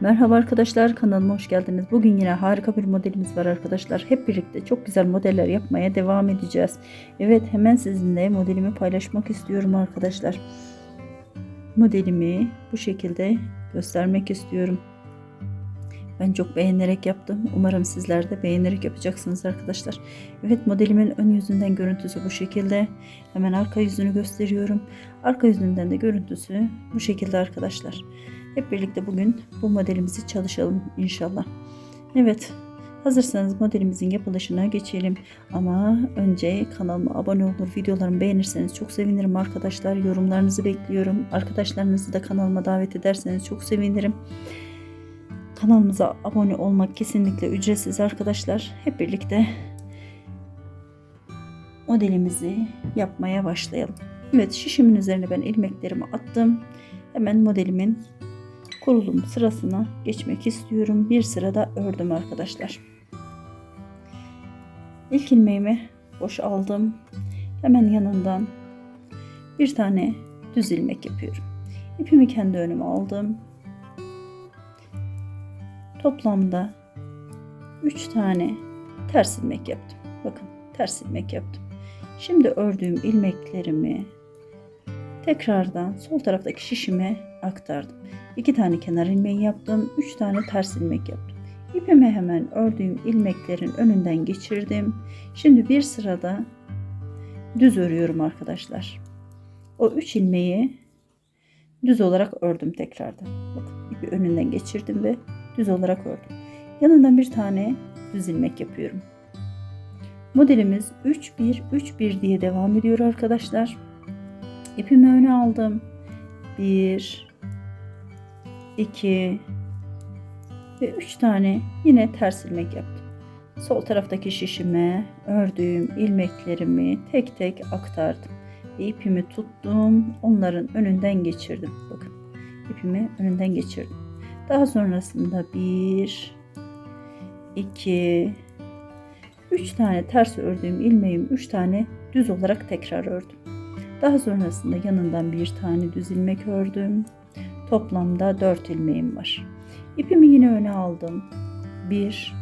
Merhaba arkadaşlar kanalıma hoş geldiniz. Bugün yine harika bir modelimiz var arkadaşlar. Hep birlikte çok güzel modeller yapmaya devam edeceğiz. Evet hemen sizinle modelimi paylaşmak istiyorum arkadaşlar. Modelimi bu şekilde göstermek istiyorum. Ben çok beğenerek yaptım. Umarım sizler de beğenerek yapacaksınız arkadaşlar. Evet modelimin ön yüzünden görüntüsü bu şekilde. Hemen arka yüzünü gösteriyorum. Arka yüzünden de görüntüsü bu şekilde arkadaşlar. Hep birlikte bugün bu modelimizi çalışalım inşallah. Evet hazırsanız modelimizin yapılışına geçelim. Ama önce kanalıma abone olur, videolarımı beğenirseniz çok sevinirim arkadaşlar. Yorumlarınızı bekliyorum. Arkadaşlarınızı da kanalıma davet ederseniz çok sevinirim. Kanalımıza abone olmak kesinlikle ücretsiz arkadaşlar. Hep birlikte modelimizi yapmaya başlayalım. Evet şişimin üzerine ben ilmeklerimi attım. Hemen modelimin kurulum sırasına geçmek istiyorum. Bir sırada ördüm arkadaşlar. İlk ilmeğimi boş aldım. Hemen yanından bir tane düz ilmek yapıyorum. İpimi kendi önüme aldım. Toplamda 3 tane ters ilmek yaptım. Bakın ters ilmek yaptım. Şimdi ördüğüm ilmeklerimi tekrardan sol taraftaki şişime aktardım. 2 tane kenar ilmeği yaptım. 3 tane ters ilmek yaptım. İpimi hemen ördüğüm ilmeklerin önünden geçirdim. Şimdi bir sırada düz örüyorum arkadaşlar. O 3 ilmeği düz olarak ördüm tekrardan. Bakın ipi önünden geçirdim ve düz olarak ördüm. Yanından bir tane düz ilmek yapıyorum. Modelimiz 3-1-3-1 diye devam ediyor arkadaşlar. İpimi öne aldım. 1 2 ve 3 tane yine ters ilmek yaptım. Sol taraftaki şişime ördüğüm ilmeklerimi tek tek aktardım. Ve ipimi tuttum. Onların önünden geçirdim. Bakın ipimi önünden geçirdim. Daha sonrasında 1 2 3 tane ters ördüğüm ilmeğim 3 tane düz olarak tekrar ördüm. Daha sonrasında yanından bir tane düz ilmek ördüm. Toplamda 4 ilmeğim var. İpimi yine öne aldım. 1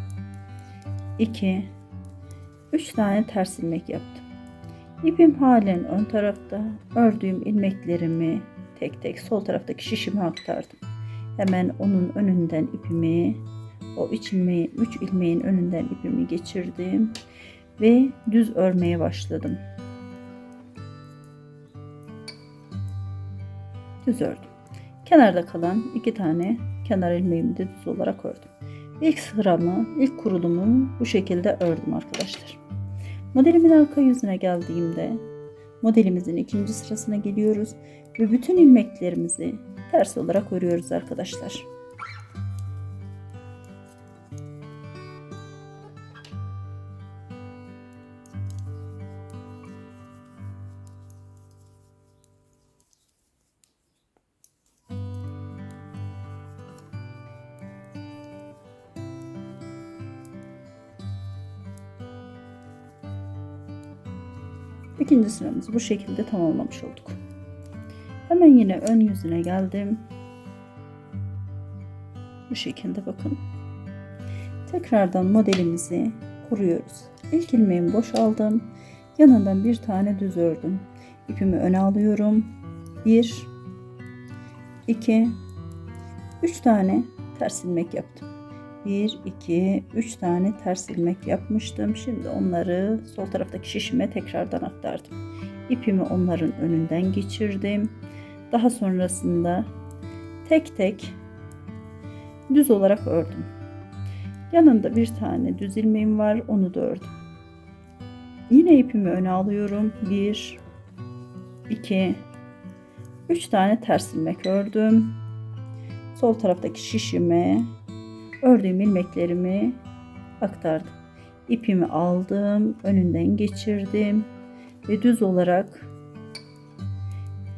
2 3 tane ters ilmek yaptım. İpim halen ön tarafta. Ördüğüm ilmeklerimi tek tek sol taraftaki şişime aktardım. Hemen onun önünden ipimi o üç ilmeği, üç ilmeğin önünden ipimi geçirdim ve düz örmeye başladım. Düz ördüm. Kenarda kalan iki tane kenar ilmeğimi de düz olarak ördüm. İlk sıramı, ilk kurulumu bu şekilde ördüm arkadaşlar. Modelimin arka yüzüne geldiğimde modelimizin ikinci sırasına geliyoruz ve bütün ilmeklerimizi ters olarak örüyoruz arkadaşlar. İkinci sıramızı bu şekilde tamamlamış olduk. Hemen yine ön yüzüne geldim. Bu şekilde bakın. Tekrardan modelimizi kuruyoruz. İlk ilmeğimi boşaldım. Yanından bir tane düz ördüm. İpimi öne alıyorum. 1 2 3 tane ters ilmek yaptım. 1 2 3 tane ters ilmek yapmıştım. Şimdi onları sol taraftaki şişime tekrardan aktardım. İpimi onların önünden geçirdim. Daha sonrasında tek tek düz olarak ördüm. Yanında bir tane düz ilmeğim var. Onu da ördüm. Yine ipimi öne alıyorum. 1 2 3 tane ters ilmek ördüm. Sol taraftaki şişime ördüğüm ilmeklerimi aktardım. İpimi aldım, önünden geçirdim ve düz olarak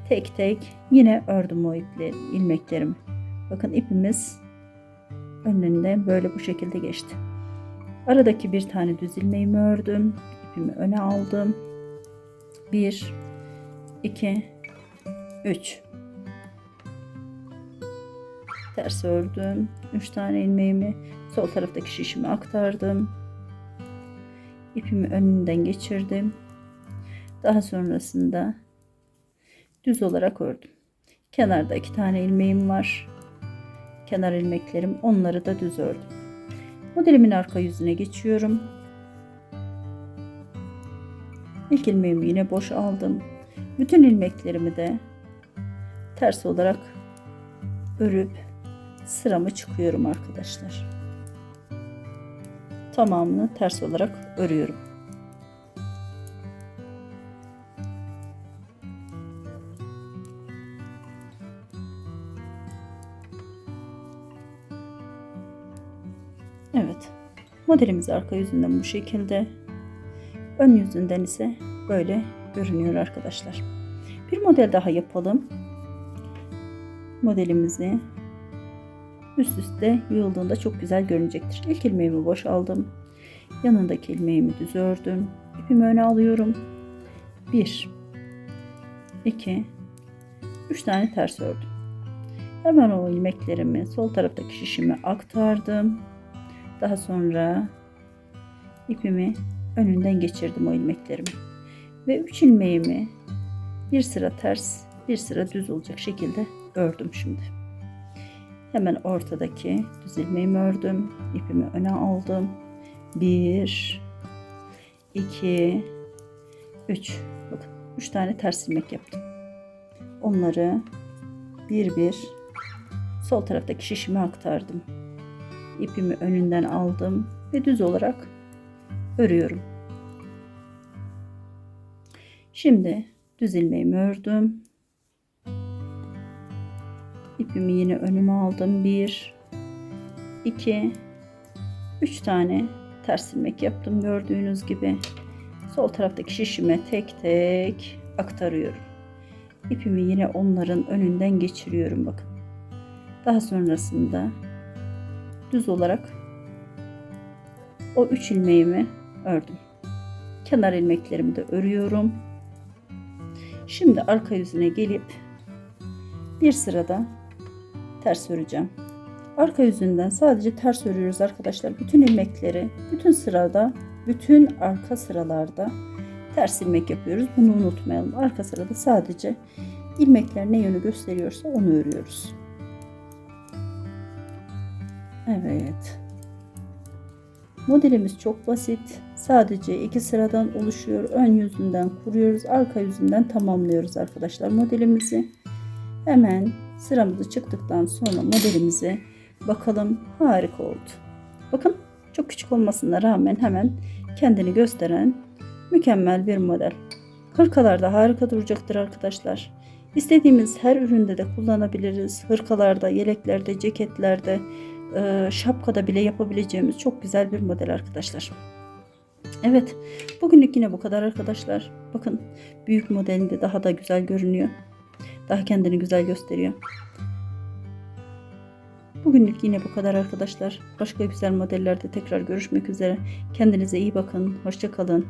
tek tek yine ördüm o ipleri, ilmeklerimi. Bakın ipimiz önünden böyle bu şekilde geçti. Aradaki bir tane düz ilmeğimi ördüm. İpimi öne aldım. 1 2 3 ters ördüm. 3 tane ilmeğimi sol taraftaki şişime aktardım. İpimi önünden geçirdim. Daha sonrasında düz olarak ördüm. Kenarda iki tane ilmeğim var. Kenar ilmeklerim onları da düz ördüm. Modelimin arka yüzüne geçiyorum. İlk ilmeğimi yine boş aldım. Bütün ilmeklerimi de ters olarak örüp sıramı çıkıyorum arkadaşlar. Tamamını ters olarak örüyorum. Evet. Modelimiz arka yüzünden bu şekilde. Ön yüzünden ise böyle görünüyor arkadaşlar. Bir model daha yapalım. Modelimizi üst üste yığıldığında çok güzel görünecektir. İlk ilmeğimi boş aldım. Yanındaki ilmeğimi düz ördüm. İpimi öne alıyorum. 1 2 3 tane ters ördüm. Hemen o ilmeklerimi sol taraftaki şişime aktardım. Daha sonra ipimi önünden geçirdim o ilmeklerimi. Ve 3 ilmeğimi bir sıra ters, bir sıra düz olacak şekilde ördüm şimdi. Hemen ortadaki düz ilmeğimi ördüm. İpimi öne aldım. 1 2 3 Bakın 3 tane ters ilmek yaptım. Onları bir bir sol taraftaki şişime aktardım. İpimi önünden aldım ve düz olarak örüyorum. Şimdi düz ilmeğimi ördüm. İpimi yine önüme aldım. 1 2 3 tane ters ilmek yaptım gördüğünüz gibi. Sol taraftaki şişime tek tek aktarıyorum. İpimi yine onların önünden geçiriyorum bakın. Daha sonrasında düz olarak o 3 ilmeğimi ördüm. Kenar ilmeklerimi de örüyorum. Şimdi arka yüzüne gelip bir sırada ters öreceğim. Arka yüzünden sadece ters örüyoruz arkadaşlar. Bütün ilmekleri bütün sırada, bütün arka sıralarda ters ilmek yapıyoruz. Bunu unutmayalım. Arka sırada sadece ilmekler ne yönü gösteriyorsa onu örüyoruz. Evet. Modelimiz çok basit. Sadece iki sıradan oluşuyor. Ön yüzünden kuruyoruz. Arka yüzünden tamamlıyoruz arkadaşlar modelimizi. Hemen sıramızı çıktıktan sonra modelimize bakalım. Harika oldu. Bakın çok küçük olmasına rağmen hemen kendini gösteren mükemmel bir model. Hırkalarda harika duracaktır arkadaşlar. İstediğimiz her üründe de kullanabiliriz. Hırkalarda, yeleklerde, ceketlerde, e, şapkada bile yapabileceğimiz çok güzel bir model arkadaşlar. Evet, bugünlük yine bu kadar arkadaşlar. Bakın büyük modelinde daha da güzel görünüyor. Daha kendini güzel gösteriyor. Bugünlük yine bu kadar arkadaşlar. Başka güzel modellerde tekrar görüşmek üzere. Kendinize iyi bakın. Hoşçakalın.